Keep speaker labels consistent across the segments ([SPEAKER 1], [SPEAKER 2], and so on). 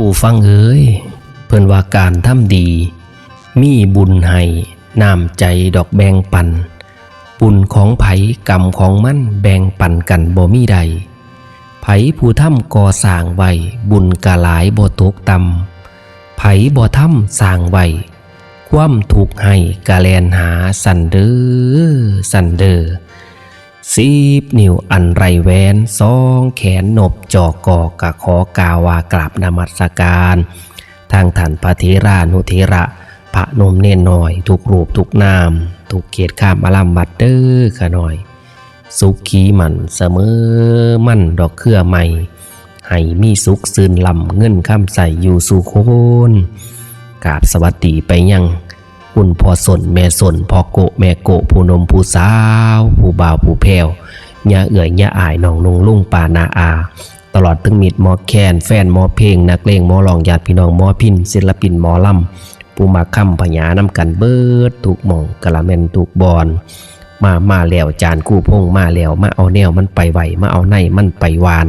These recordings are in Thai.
[SPEAKER 1] ผู้ฟังเอ๋ยเพิ่นว่าการทำดี มีบุญให้น้ำใจดอกแบ่งปัน บุญของไผกรรมของมันแบ่งปันกันบ่มีใด ไผผู้ทำก่อสร้างไว้บุญกะหลายบ่ตกต่ำไผบ่ทำสร้างไว้ความถูกให้กะแลนหาสันเดอสันเดอ สีบนิ้วอันไรแหวนสองแขนนบจอกกอกะขอกาวากราบนมัสการ ทางท่านพระเทรานุเทระ พระนมเนนหน่อย ทุกรูปทุกนาม ทุกเขตข้ามอลัมบัดเดอร์ขะหน่อย สุขีมันเสมอมั่นดอกเครือใหม่ ให้มีสุขซืนลำเงินข้ามใส่อยู่สู่โคนกราบสวัสดีไปยัง คุณพ่อสนแม่สนพ่อโกะแม่โกะผู้นมผู้สาว ผู้บ่าวผู้แพวยาเอื่อยยาอายน้องนงลุงป่านาอา ตลอดถึงมิดหมอแคนแฟนหมอเพลง นักเลงหมอลองญาติพี่น้องหมอพินศิลปินหมอลำผู้มาค้ำพญานำกันเบิดถูกหมองกะละแมนถูกบอนมามาแล้วจานกู้พงมาแล้วมาเอาแนวมันไปไหวมาเอาในมันไปวาน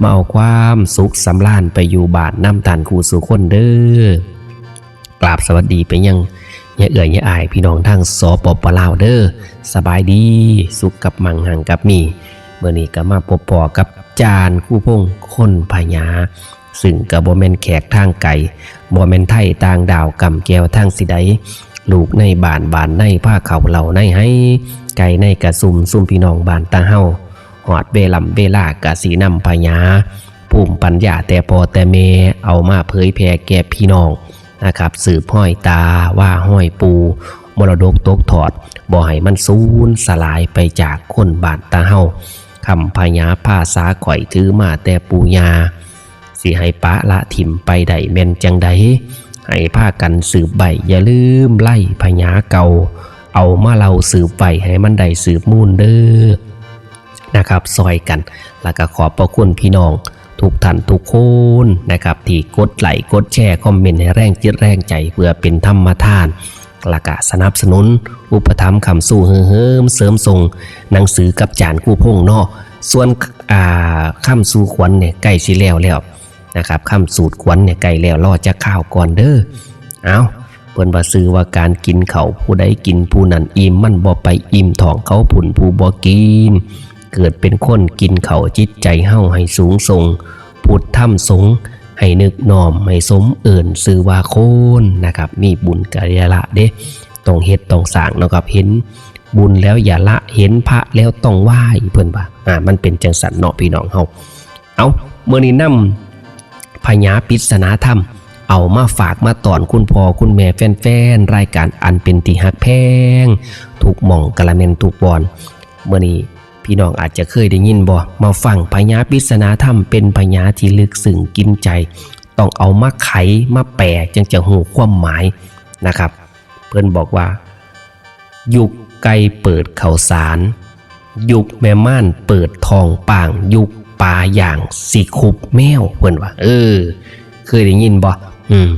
[SPEAKER 1] มาเอาความสุขสำราญไปอยู่บาทน้ำตานคู่สู่คนเด้อกราบสวัสดีไปยัง อย่าเอื่อยอย่าอายพี่น้องทางสปปลาวเด้อสบายดีสุขกับมังหังกับมีเมื่อนี้ก็มาพบปอกับจานคู่พงคนพญาซึ่งกับบ่แมนแขกทางไก่บ่แมนไทยต่างดาวกำแก้วทางสิใดลูกในบานบานในผ้าเขาเหล่าในให้ ไก่ในกระซุมซุ่มพี่น้องบานตาเฮาหอดเวลำเวลากะสีนำพญาภูมิปัญญาแต่พอแต่เมเอามาเผยแผ่แก่พี่น้อง นะครับสืบห้อยตาว่าห้อยปู มรดกตกถอด บ่ให้มันสูญสลายไปจากคนบานตาเฮาคำพญาผ้าสาข่อยถือมาแต่ปูยา สิให้ปะละถิ่มไปใดแม่นจังใดให้ผ้ากันสืบใบอย่าลืมไล่พญาเก่า เอามาเราสืบใบให้มันได้สืบมูลเด้อนะครับซอยกัน แล้วก็ขอบพระคุณพี่น้อง ทุกท่านทุกคนนะครับ ที่กดไลค์กดแชร์คอมเมนต์ให้แรงจิตแรงใจเพื่อเป็นธรรมทานและก็สนับสนุน อุปถัมภ์คำสู้เฮิมเสริมส่งหนังสือกับจานกู้พงนาะส่วนอ่าคำสู่ขวัญเนี่ยใกล้สิแล้วแล้วนะครับคำสูตรขวัญเนี่ยไก่แล้วรอจะข้าวก่อนเด้อเอาเพิ่นว่าซื้อว่าการกินเขาผู้ใดกินผู้นั้นอิ่มมันบ่ไปอิ่มท้องเขาผุนผู้บ่กิน เกิดเป็นคนกินเข่าจิตใจเฮ้าให้สูงส่งพุทธธรรมสงฆ์ให้นึกน้อมให้สมเอิ่นซื้อว่าโคนนะครับ มีบุญกะยละเด้ต้องเฮ็ดต้องสร้างเนาะครับเห็นบุญแล้วอย่าละเห็นพระแล้วต้องไหว้เพิ่อนว่าอ่ามันเป็นจังสันเนาะพี่น้องเฮาเอาเมื่อนี้นำพญาปิศนาธรรม เอามาฝากมาตอนคุณพ่อคุณแม่แฟนๆรายการอันเป็นตีหักแพงถูกหม่องกะละเมนถูกบอลเมื่อนี้ พี่น้องอาจจะเคยได้ยินบ่ มาฟังพญาปิศนาธรรมเป็นพญาที่ลึกซึ้งกินใจ ต้องเอามาไขมาแปลจึงจะหูความหมายนะครับ เพื่อนบอกว่า ยุคไก่เปิดเข่าสาร ยุคแม่ม่านเปิดทองป่าง ยุคปลาอย่างสีคุบแมวเพื่อนว่า เออ เคยได้ยินบ่อืม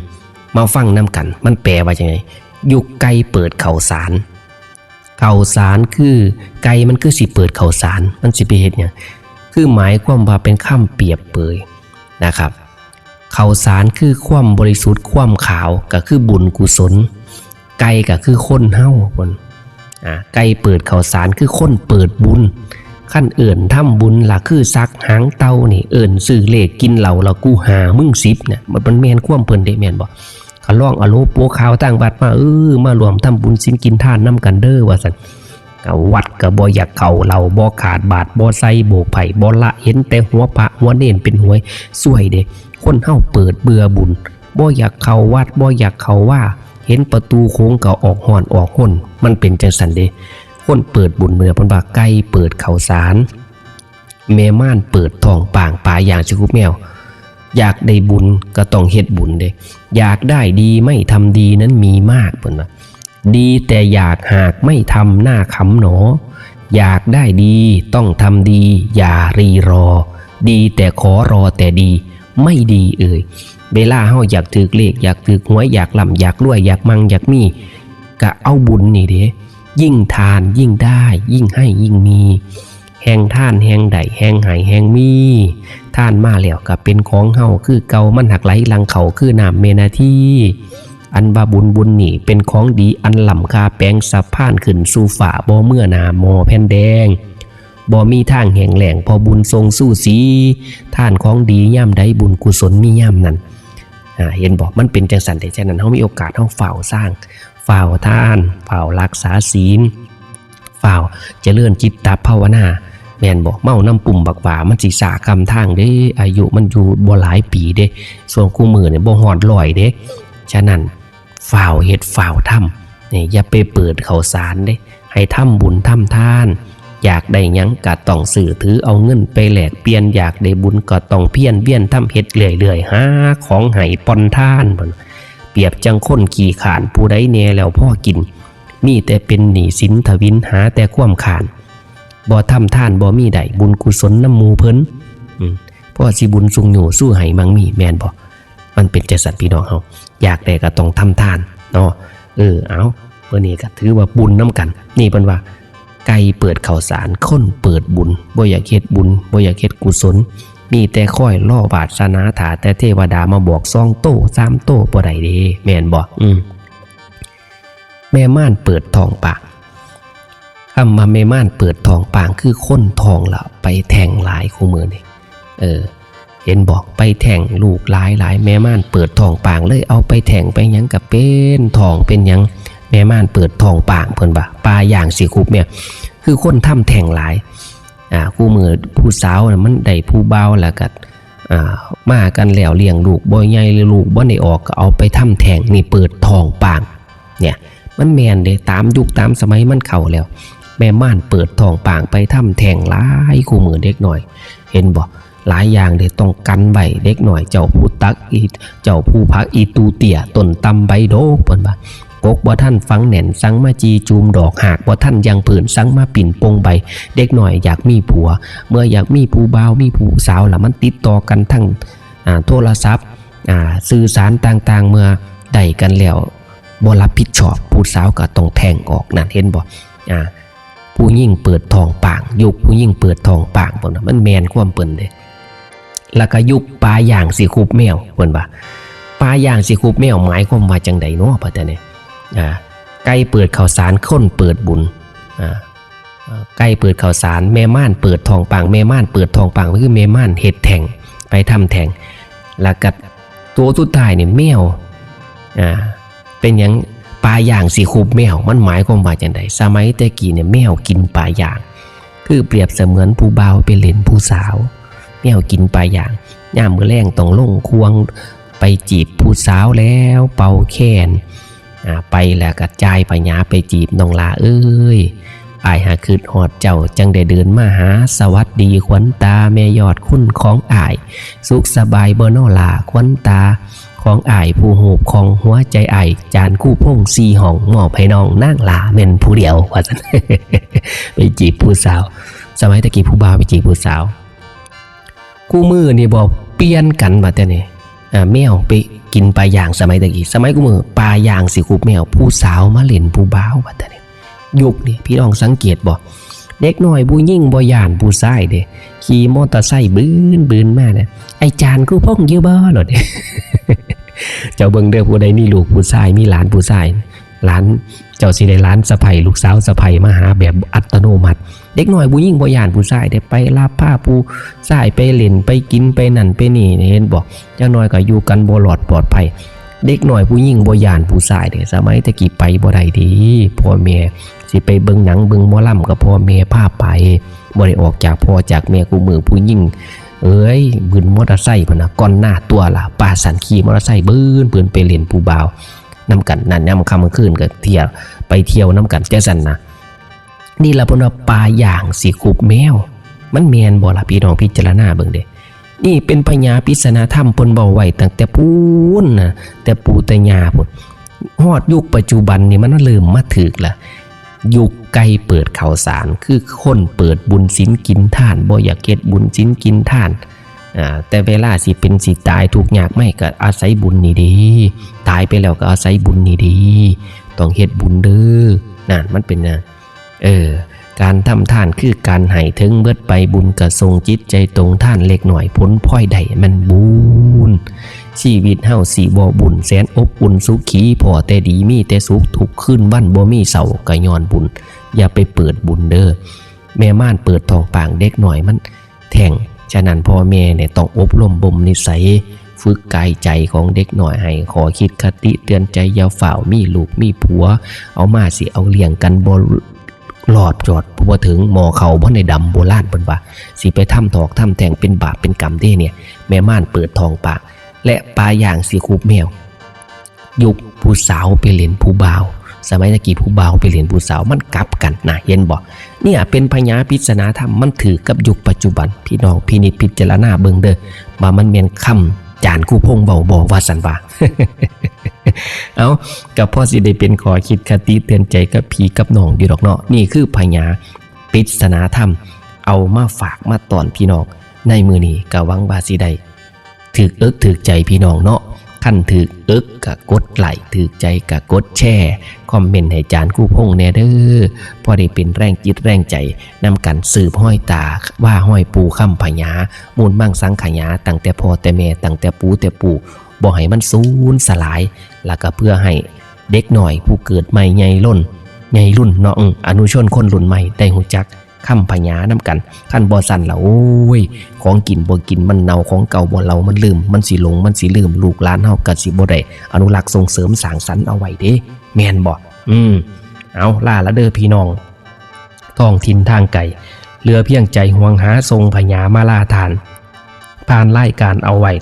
[SPEAKER 1] มาฟังน้ำกัน มันแปลว่าจังไงยุคไก่เปิดเข่าสาร เข่าสารคือไก่มันคือสิเปิดเข่าสารมันสิไปเฮ็ดเนี่ยคือหมายความว่าเป็นข้ามเปรียบเปยนะครับเข่าสารคือความบริสุทธิ์ความขาวก็คือบุญกุศล ไก่ก็คือคนเฮ้าคนอ่าไก่เปิดข่าสารคือคนเปิดบุญขั้นเอื่นทำบุญล่ะคือซักหางเตานี่เอิ่นซื้อเลขกินเหล่าละกูหามึงสิบเนี่ยมันเป็นแมนความเพิ่นได้แมนบ่เขาล่องอโลโปขาวตั้งบัดมาเออมารวมทำบุญสินกินท่านน้ำกันเด้อว่าซั่นก็วัดก็บ่อยากเข้าเหล่าบ่ขาดบาทบ่ใส่โบกไผ่บ่ละเห็นแต่หัวพระหัวเนนเป็นหวยสวยเด้คนเฮาเปิดเบื่อบุญบ่อยากเขาวัดบ่อยากเขาว่า เห็นประตูโค้งก็ออกห่อนออกห้นมันเป็นจังสันเดคนเปิดบุญเมื่อพันบาไก่เปิดเขาสารแม่ม่านเปิดทองป่างป่าอย่างชิคุแมว อยากได้บุญก็ต้องเฮ็ดบุญเด้อยากได้ดีไม่ทำดีนั้นมีมากเพิ่นว่าดีแต่อยากหากไม่ทำหน้าขำหนอ อยากได้ดีต้องทำดี อย่ารีรอ ดีแต่ขอรอแต่ดีไม่ดีเอ่ยเวลาเฮาอยากถือเลขอยากถือหวยอยากล่ำอยากรวยอยากมังอยากมีก็เอาบุญนี่เด้ยิ่งทานยิ่งได้ ยิ่งให้ยิ่งมี แห่งท่านแห่งใดแห่งหายแห่งมี ท่านมาแล้วก็เป็นของเฮาคือเกามันหักไหลหลังเขาคือน้ำเมนาทีอันบาบุญบุญนี่เป็นของดีอันล่ำคาแปลงสะพานขึ้นสู่ฝ่าบ่เมื่อนาหมอแผ่นแดงบ่มีทางแห่งแหล่งพอบุญทรงสู้สีท่านของดีย่ำใดบุญกุศลมีย่ำนั้นอ่าเห็นบอกมันเป็นจังสันแต่ฉะนั้นเฮามีโอกาสเฮาเฝ้าสร้างเฝ้าท่านเฝ้ารักษาศีลเฝ้าเจริญจิตตภาวนา แม่นบอกเมาน้ำปุ่มบักหวามันสิสาคำทางเด้ อายุมันอยู่บ่หลายปีเด้ ส่วนคู่มือเนี่ยบ่หอดลอยเด้ ฉะนั้นฝ่าวเฮ็ดฝ่าวทำเนี่ยอย่าไปเปิดเขาสารเด้ ให้ทำบุญทำทาน อยากได้ยังก็ต้องสื่อถือเอาเงินไปแหลกเปลี่ยนอยากได้บุญก็ต้องเพี้ยนเบี้ยนทำเฮ็ดเรื่อยๆหาของให้ปอนท่านเปรียบจังคนขี่ขานผู้ใดแน่แล้วพ่อกิน มีแต่เป็นหนี้สินทวินหาแต่ความขาน บ่ทำท่านบ่มีใดบุญกุศลน้ำมูเพิ่นพราะสิบุญสุงอยู่สู้ให้มังมีแมนบ่มันเป็นใจสัตว์พี่น้องเฮาอยากได้ก็ต้องทำท่านเนาะเออเอาเมื่อนี้ก็ถือว่าบุญน้ำกัน นี่เพิ่นว่า ไก่เปิดข่าวสารคนเปิดบุญบ่อยากเฮ็ดบุญบ่อยากเฮ็ดกุศล มีแต่ค่อยล่อบาสนาถาแต่เทวดามาบอกซองโต้สามโต้บ่ได้เด้แม่นบ่อืมแม่ม่านเปิดทองปาก คำมาเมม่านเปิดทองปางคือค้นทองละไปแทงหลายคู่มือนี่เออ เห็นบอกไปแทงลูกหลายหลายแม่ม่านเปิดทองปางเลยเอาไปแทงไปยังกับเป็นทองเป็นยังแม่ม่านเปิดทองปางเพิ่นบ่าปลาอย่างสีคุบเนี่ยคือคนทำแทงหลายอ่าคู่มือผู้สาวมันได้ผู้เบาแล้วก็อ่ามากันแล้วเลี้ยงลูกบ่ใหญ่ลูกบ่ได้ออกก็เอาไปทำแทงนี่เปิดทองปางเนี่ยมันแมนเด้ตามยุคตามสมัยมันเข้าแล้ว แม่ม่านเปิดทองป่างไปทำแทงหลายคู่มือเด็กหน่อย เห็นบ่หลายอย่างเด็ต้องกันไว้เด็กหน่อย เจ้าผู้ตักอีเจ้าผู้พักอีตูเตี่ยต้นตำใบโดกเปิ้นบ่กกบ่ท่านฟังแหน่นสังมาจีจูมดอกหากบ่ท่านยังผืนสังมาปิ่นปงใบ เด็กหน่อยอยากมีผัว เมื่ออยากมีผู้บ่าวมีผู้สาวล่ะมันติดต่อกันทั้งอ่าโทรศัพท์สื่อสารต่างๆ เมื่อได้กันแล้วบ่รับผิดชอบผู้สาวก็ต้องแทงออกนั่นเห็นบ่อ่า ผู้ยิ่งเปิดทองปาง ยุคผู้ยิ่งเปิดทองปางเพิ่นะมันแมนความเปินเด้แล้วก็ยุคปลาย่างสิคูบแมวเพิ่นว่าปลาย่างสิคูบแมวหมายความว่าจังไดเนาะพ่อแต่เนี่ยอ่าไก่เปิดข้าวสารคนเปิดบุญอ่าอ่าไก่เปิดข้าวสารแม่ม่านเปิดทองปางแม่ม่านเปิดทองปางก็คือแม่ม่านเฮ็ดแทงไปทำแทงแล้วก็ตัวสุดท้ายเนี่ยแมวอ่าเป็นหยัง ปลาย่างสีคูบแมวมันหมายความว่าจังไดสมัยแต่กี้เนี่ยแมวกินปลาย่าง คือเปรียบเสมือนผู้บ่าวไปเล่นผู้สาว แมวกินปลาย่างย่ามมือแรงต้องลงควงไปจีบผู้สาวแล้วเป่าแค้นอ่าไปแล้วกระจายปัญญาไปจีบน้องลาเอ้ยอายหาคืดหอดเจ้าจังได้เดินมาหาสวัสดีขวัญตาแม่ยอดคุณของอาย สุขสบายเบ่นอลาขวัญตา ของอายผู้โหบของหัวใจอายจานคู่พงสีห้องหมอบให้น้องนั่งลาเม่นผู้เดียวว่าซั่นไปจีบผู้สาว สมัยตะกี้ผู้บ่าวไปจีบผู้สาว คู่มือนี่บอกเปลี่ยนกันมาแต่นี่อ่าแมวไปกินปลาย่างสมัยตะกี้สมัยกูมือปลาย่างสิคูบแมวผู้สาวมาเล่นผู้บ่าวว่าแต่นี่ยุคนี่พี่น้องสังเกตบ่ เด็กหน้อยผู้ยิ่งบ่ย่านผู้ชายเด้ขี่มอเตอร์ไซค์บืนบืนมาเนี่ยไอจานกูพ่องเยอะบ่หรอเด้เจ้าเบิ่งเด้อผู้ใดมีลูกผู้ชายมีหลานผู้ชายหลานเจ้าสิได้หลานสะใภ้ลูกสาวสะใภ้มาหาแบบอัตโนมัติ เด็กหน้อยผู้หญิงบ่ย่านผู้ชายได้ไปลาผ้าผู้ชายไปเล่นไปกินไปนั่นไปนี่เห็นบอกเจังน้อยก็อยู่กันบ่หลอดปลอดภัย เด็กหน้อยผู้หญิงบ่ย่านผู้ชายเด้สมัยตะกี้ไปบ่ได้ดีพ่อแม่สิไปเบิ่งหนังเบิ่งหมอลำก็พ่อแม่พาไปบ่ได้ออกจากพ่อจากแม่กูมือผู้หญิงเอ้ยบืนมอเตอร์ไซค์พนะก่อนหน้าตัวล่ะป้าสันขี่มอเตอร์ไซค์บืนปืนไปเล่นผู้บ่าวนํกันนั่นยามค่ำกลาคืนก็เที่ยวไปเที่ยวนํกันจังซั่นนะนี่ละพนว่าปลาย่างสิคุบแมว มันแม่นบ่ล่ะพี่น้องพิจารณาเบิ่งเด้ นี่เป็นพญาปริศนาธรรมพนเว้าไว้ตั้งแต่ปูนนะแต่ปูแต่ยาพุ่นฮอดยุคปัจจุบันนี่มันเริ่มมาถึกละยุคไก่เปิดข่าวสาร คือคนเปิดบุญศีลกินท่านบ่อยากเฮ็ดบุญศีลกินท่านแต่เวลาสิเป็นสิตายทุกข์ยากไม่ก็อาศัยบุญนี่ดี ตายไปแล้วก็อาศัยบุญนี่ดี ต้องเฮ็ดบุญเด้อนั่นมันเป็นนะเออ การทำท่านคือการให้ถึงเบิดไปบุญกระทรงจิตใจตรงท่านเล็กหน่อยพ้นพ้อยใดมันบุญชีวิตเฮาสีบ่บุญแสนอบอุ่นสุขีพอแต่ดีมีแต่สุขทุกขึ้นวันบ่มีเสาร์ก็ย้อนบุญ อย่าไปเปิดบุญเด้อแม่ม่านเปิดทองปางเด็กหน่อยมัน แท่งฉะนั้นพ่อแม่เนี่ยต้องอบรมบ่มนิสัยฝึกกายใจของเด็กหน่อยให้ขอคิดคติเตือนใจยาวฝ่าวมีลูกมีผัว เอามาสิเอาเลี้ยงกันบ่ หลอดจอดพอถึงหมอเขาบ่ในดำโบราณเพิ่นว่าสิไปทำถอกทำแทงเป็นบาปเป็นกรรมเด้เนี่ย แม่ม่านเปิดทองปาก และปลาอย่างสีคูบแมว ยุคผู้สาวไปเล่นผู้บ่าวสมัยตะกี้ผู้บ่าวไปเล่นผู้สาวมันกลับกันนะเห็นบ่เนี่ยเป็นพญาพิศนาธรรมมันถือกับยุคปัจจุบัน พี่น้องพินิจพิจารณาเบิ่งเด้อว่ามันเมียนคำจานคู่พงเบาบ่ว่าสันว่า เอากับพ่อสิได้เป็นขอคิดคติเตือนใจกับพี่กับน้องอยู่ดอกเนาะนี่คือพญาปริศนาธรรม เอามาฝากมาตอนพี่น้องในมือนี้กะวังบาสิได้ถึกเอิกถึกใจพี่น้องเนาะขั้นถึกเอิกกะกดไลค์ถึกใจกะกดแชร์คอมเมนต์ให้จานกู้พงแน่เด้อพอได้เป็นแรงจิตแรงใจนำกันสืบห้อยตาว่าห้อยปูคำพญามูลมั่งสังขยาตั้งแต่พ่อแต่แม่ตั้งแต่ปูแต่ปู่ บ่ให้มันสูญสลาย แล้วก็เพื่อให้เด็กหน่อยผู้เกิดใหม่ใหญ่ล้นใหญ่รุ่นเนาะอื้อนุชนคนรุ่นใหม่ได้หูจักคำพญาน้ำกันขั้นบ่สั่นละโอ้ย ของกินบ่กินมันเน่าของเก่าบ่เรามันลืม มันสิหลงมันสิลืม ลูกหลานเฮาก็สิบ่ได้อนุรักษ์ส่งเสริมสางสรรเอาไว้เด้แม่นบ่อืมเอาล่าละเด้อพี่น้องท้องถิ่นทางไกลเหลือเพียงใจห่วงหาทรงพญามาลาทาน ผ่านรายการเอาไว้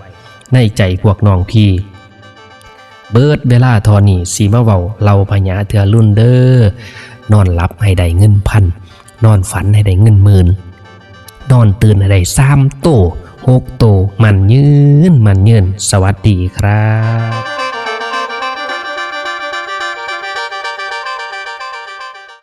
[SPEAKER 1] ในใจพวกน้องพี่ เบิดเวลาทอนี่สีมาเว้าเราพญาเถื่อรุ่นเด้อนอนหลับให้ได้เงินพัน นอนฝันให้ได้เงินหมื่นนอนตื่นให้ได้สามโตหกโตมันยืนมันยืนสวัสดีครับ